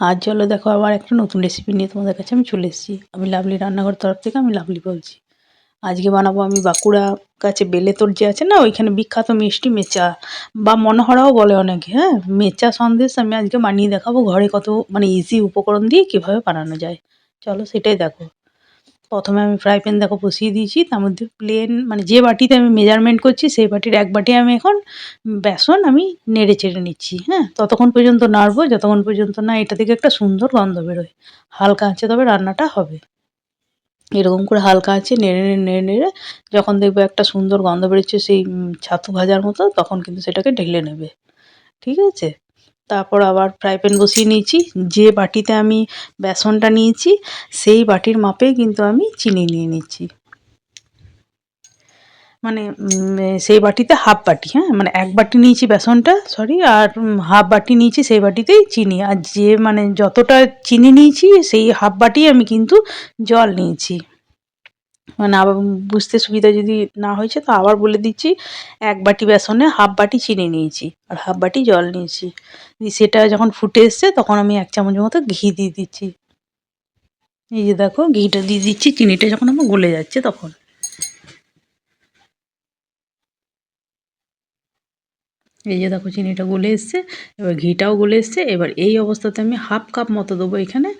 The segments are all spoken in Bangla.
আর চলো দেখো আবার একটা নতুন রেসিপি নিয়ে তোমাদের কাছে আমি চলে এসেছি। আমি লাভলি রান্নাঘর তরফ থেকে আমি লাভলি বলছি। আজকে বানাবো আমি বাঁকুড়া কাছে বেলেতর যে আছে না, ওইখানে বিখ্যাত মিষ্টি মেচা বা মনোহরাও বলে অনেকে হ্যাঁ? মেচা সন্দেশ আমি আজকে বানিয়ে দেখাবো ঘরে কত মানে ইজি উপকরণ দিয়ে কীভাবে বানানো যায়। চলো সেটাই দেখো। প্রথমে আমি ফ্রাই প্যান দেখো বসিয়ে দিয়েছি, তার মধ্যে প্লেন মানে যে বাটিতে আমি মেজারমেন্ট করছি, সেই বাটির এক বাটি আমি এখন বেসন আমি নেড়ে চেড়ে নিচ্ছি হ্যাঁ? ততক্ষণ পর্যন্ত নাড়বো, যতক্ষণ পর্যন্ত না এটা থেকে একটা সুন্দর গন্ধ বেরোয়। হালকা আছে তবে রান্নাটা হবে। এরকম করে হালকা আছে নেড়ে নেড়ে নেড়ে নেড়ে যখন দেখবে একটা সুন্দর গন্ধ বেরোচ্ছে সেই ছাতু ভাজার মতো, তখন কিন্তু সেটাকে ঢেলে নেবে। ঠিক আছে? তারপর আবার ফ্রাই প্যান বসিয়ে নিয়েছি। যে বাটিতে আমি বেসনটা নিয়েছি, সেই বাটির মাপেই কিন্তু আমি চিনি নিয়ে নিচ্ছি। মানে সেই বাটিতে হাফ বাটি হ্যাঁ? মানে এক বাটি নিয়েছি বেসনটা সরি আর হাফ বাটি নিয়েছি সেই বাটিতেই চিনি। আর যে মানে যতটা চিনি নিয়েছি, সেই হাফ বাটি আমি কিন্তু জল নিয়েছি। মানে আবার বুঝতে সুবিধা যদি না হয়েছে, তো আবার বলে দিচ্ছি, এক বাটি বেসনে হাফ বাটি চিনি নিয়েছি আর হাফ বাটি জল নিয়েছি। সেটা যখন ফুটে এসছে, তখন আমি এক চামচ মতো ঘি দিয়ে দিচ্ছি। এই যে দেখো, ঘিটা দিয়ে দিচ্ছি, চিনিটা যখন আমার গলে যাচ্ছে তখন। এই যে দেখো, চিনিটা গলে এসছে, এবার ঘিটাও গলে এসছে। এবার এই অবস্থাতে আমি হাফ কাপ মতো দেবো এখানে।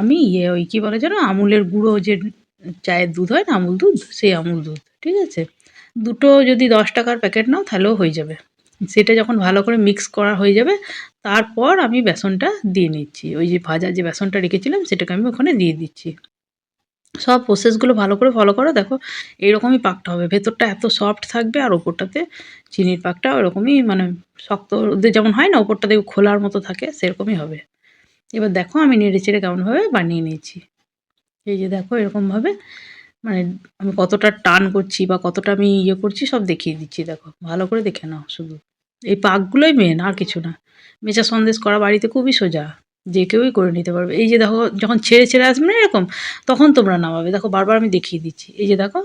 আমি ইয়ে ওই কী বলে যেন, আমুলের গুঁড়ো যে চায়ের দুধ হয় না, আমুল দুধ, সেই আমুল দুধ, ঠিক আছে? দুটো যদি দশ টাকার প্যাকেট নাও, তাহলেও হয়ে যাবে। সেটা যখন ভালো করে মিক্স করা হয়ে যাবে, তারপর আমি বেসনটা দিয়ে নিচ্ছি। ওই যে ভাজা যে বেসনটা রেখেছিলাম, সেটাকে আমি ওখানে দিয়ে দিচ্ছি। সব প্রসেসগুলো ভালো করে ফলো করো, দেখো এইরকমই পাকটা হবে। ভেতরটা এত সফট থাকবে আর ওপরটাতে চিনির পাকটা ওরকমই মানে শক্ত যেমন হয় না ওপরটা দেখো খোলার মতো থাকে, সেরকমই হবে। এবার দেখো আমি নেড়ে চেড়ে কেমনভাবে বানিয়ে নিয়েছি। এই যে দেখো এরকমভাবে মানে আমি কতটা টান করছি বা কতটা আমি ইয়ে করছি সব দেখিয়ে দিচ্ছি, দেখো। ভালো করে দেখে নাও শুধু। এই পাকগুলোই মেন আর কিছু না। মেচা সন্দেশ করা বাড়িতে খুবই সোজা, যে কেউই করে নিতে পারবে। এই যে দেখো, যখন ছেড়ে ছেড়ে আসবে না এরকম, তখন তোমরা নামাবে। দেখো, বারবার আমি দেখিয়ে দিচ্ছি। এই যে দেখো,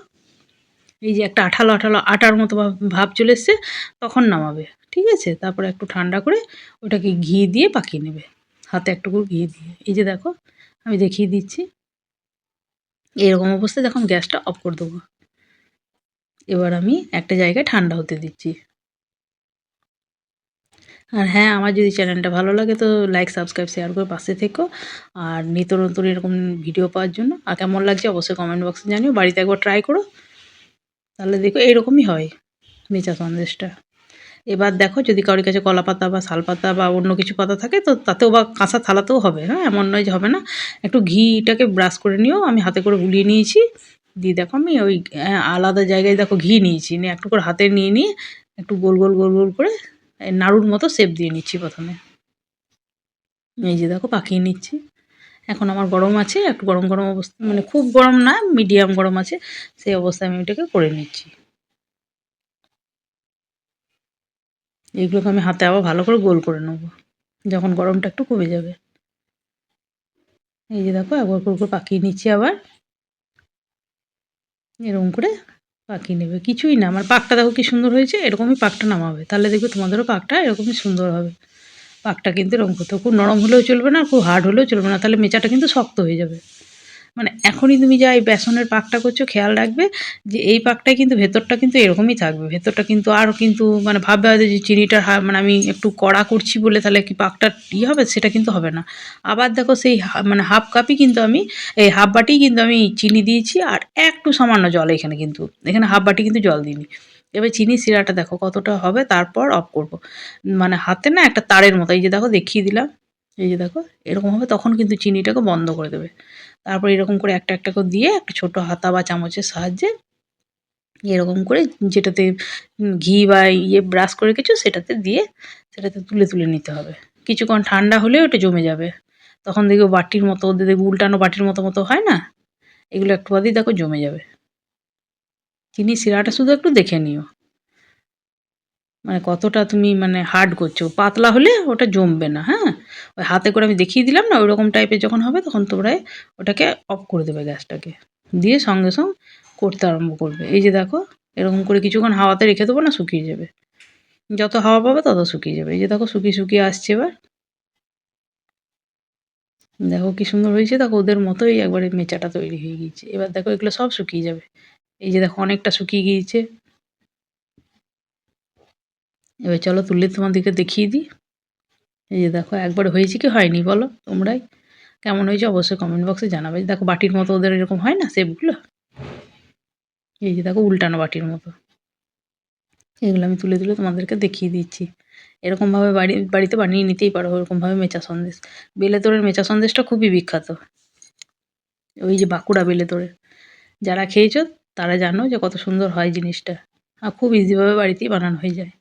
এই যে একটা আঠালো আঠালো আটার মতো ভাব চলে এসছে, তখন নামাবে। ঠিক আছে? তারপরে একটু ঠান্ডা করে ওটাকে ঘি দিয়ে পাকিয়ে নেবে। হাতে একটুকু ঘি দিয়ে। এই যে দেখো, আমি দেখিয়ে দিচ্ছি। এরকম অবস্থায় দেখুন গ্যাসটা অফ করে দেবো। এবার আমি একটা জায়গায় ঠান্ডা হতে দিচ্ছি। আর হ্যাঁ আমার যদি চ্যানেলটা ভালো লাগে তো লাইক সাবস্ক্রাইব শেয়ার করে পাশে থেকো। আর নিত্য নতুন এরকম ভিডিও পাওয়ার জন্য, আর কেমন লাগছে অবশ্যই কমেন্ট বক্সে জানিও। বাড়িতে একবার ট্রাই করো। তাহলে দেখো এরকমই হয়। মেচা সন্দেশটা। এবার দেখো যদি কারোর কাছে কলা পাতা বা শাল পাতা বা অন্য কিছু পাতা থাকে, তো তাতেও বা কাঁচা থালাতেও হবে হ্যাঁ? এমন নয় যে হবে না। একটু ঘিটাকে ব্রাশ করে নিও, আমি হাতে করে গুলিয়ে নিয়েছি। দিয়ে দেখো আমি ওই আলাদা জায়গায় দেখো ঘি নিয়েছি, নিয়ে একটু করে হাতে নিয়ে নিয়ে একটু গোল গোল গোল গোল করে নাড়ুর মতো সেপ দিয়ে নিচ্ছি প্রথমে। এই যে দেখো পাকিয়ে নিচ্ছি। এখন আমার গরম আছে, একটু গরম গরম অবস্থা মানে খুব গরম না মিডিয়াম গরম আছে, সেই অবস্থায় আমি এটাকে করে নিচ্ছি। এইগুলোকে আমি হাতে আবার ভালো করে গোল করে নেব। যখন গরমটা একটু কমে যাবে। এই যে দেখো, একবার করে করে পাকিয়ে নিচ্ছি আবার। এরকম করে পাকিয়ে নেবে। কিছুই না, আমার পাকটা দেখো কি সুন্দর হয়েছে, এরকমই পাকটা নামাবে। তাহলে দেখবে তোমাদেরও পাকটা এরকমই সুন্দর হবে। পাকটা কিন্তু এরকম করতে খুব নরম হলেও চলবে না, খুব হার্ড হলেও চলবে না, তাহলে মেচাটা কিন্তু শক্ত হয়ে যাবে। মানে এখনই তুমি যা এই বেসনের পাকটা করছ, খেয়াল রাখবে যে এই পাকটাই কিন্তু ভেতরটা কিন্তু এরকমই থাকবে। ভেতরটা কিন্তু আর কিন্তু মানে ভাববে হয়তো যে চিনিটা মানে আমি একটু কড়া করছি বলে তাহলে কি পাকটা ই হবে? সেটা কিন্তু হবে না। আবার দেখো সেই মানে হাফ কাপই কিন্তু আমি, এই হাফ বাটি কিন্তু আমি চিনি দিয়েছি আর একটু সামান্য জল এখানে কিন্তু। এখানে হাফ বাটি কিন্তু জল দিইনি। এবার চিনি শিরাটা দেখো কতটা হবে, তারপর অফ করব। মানে হাতে না একটা তারের মতো, এই যে দেখো দেখিয়ে দিলাম। এই যে দেখো, এরকম হবে, তখন কিন্তু চিনিটাকে বন্ধ করে দেবে। তারপর এরকম করে একটা একটা করে দিয়ে একটা ছোটো হাতা বা চামচের সাহায্যে এরকম করে যেটাতে ঘি বা ইয়ে ব্রাশ করে কিছু, সেটাতে দিয়ে সেটাতে তুলে তুলে নিতে হবে। কিছুক্ষণ ঠান্ডা হলেও ওটা জমে যাবে। তখন দেখবে বাটির মতো, ওদের দেখবে উল্টানো বাটির মতো মতো হয় না? এগুলো একটু বাদেই দেখো জমে যাবে। চিনি শিরাটা শুধু একটু দেখে নিও। মানে কতটা তুমি মানে হার্ড করছ। পাতলা হলে ওটা জমবে না হ্যাঁ? হাতে করে আমি দেখিয়ে দিলাম না, ওইরকম টাইপের যখন হবে তখন তোমরা ওটাকে অফ করে দেবে গ্যাসটাকে। দিয়ে সঙ্গে সঙ্গে করতে আরম্ভ করবে। এই যে দেখো, এরকম করে কিছুক্ষণ হাওয়াতে রেখে দেবো না, শুকিয়ে যাবে। যত হাওয়া পাবে তত শুকিয়ে যাবে। এই যে দেখো, শুকিয়ে শুকিয়ে আসছে এবার। দেখো কি সুন্দর হয়েছে। দেখো ওদের মতোই একবারে মেচাটা তৈরি হয়ে গিয়েছে। এবার দেখো এগুলো সব শুকিয়ে যাবে। এই যে দেখো, অনেকটা শুকিয়ে গিয়েছে। এবার চলো তুলে তোমাদেরকে দেখিয়ে দিই। এই যে দেখো, একবার হয়েছে কি হয়নি বলো তোমরাই? কেমন হয়েছে অবশ্যই কমেন্ট বক্সে জানাবে। দেখো, বাটির মতো ওদের এরকম হয় না সেপগুলো এই যে দেখো, উল্টানো বাটির মতো। এগুলো আমি তুলে তুলে তোমাদেরকে দেখিয়ে দিচ্ছি। এরকমভাবে বাড়ি, বাড়িতে বানিয়ে নিতেই পারো, ওরকমভাবে মেচা সন্দেশ। বেলেতরের মেচা সন্দেশটা খুবই বিখ্যাত। ওই যে বাঁকুড়া বেলেতরের যারা খেয়েছো, তারা জানো যে কত সুন্দর হয় জিনিসটা। আর খুব ইজিভাবে বাড়িতেই বানানো হয়ে যায়।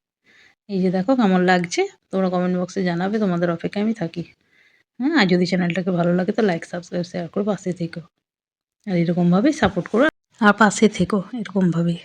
এই যে দেখো কেমন লাগছে? তোমরা কমেন্ট বক্সে জানাবে, তোমাদের অপেক্ষায় আমি থাকি। হ্যাঁ আর যদি চ্যানেলটাকে ভালো লাগে তো লাইক সাবস্ক্রাইব শেয়ার করো, পাশে থেকো। আর এরকমভাবেই সাপোর্ট করো। আর পাশে থেকো, এরকমভাবেই।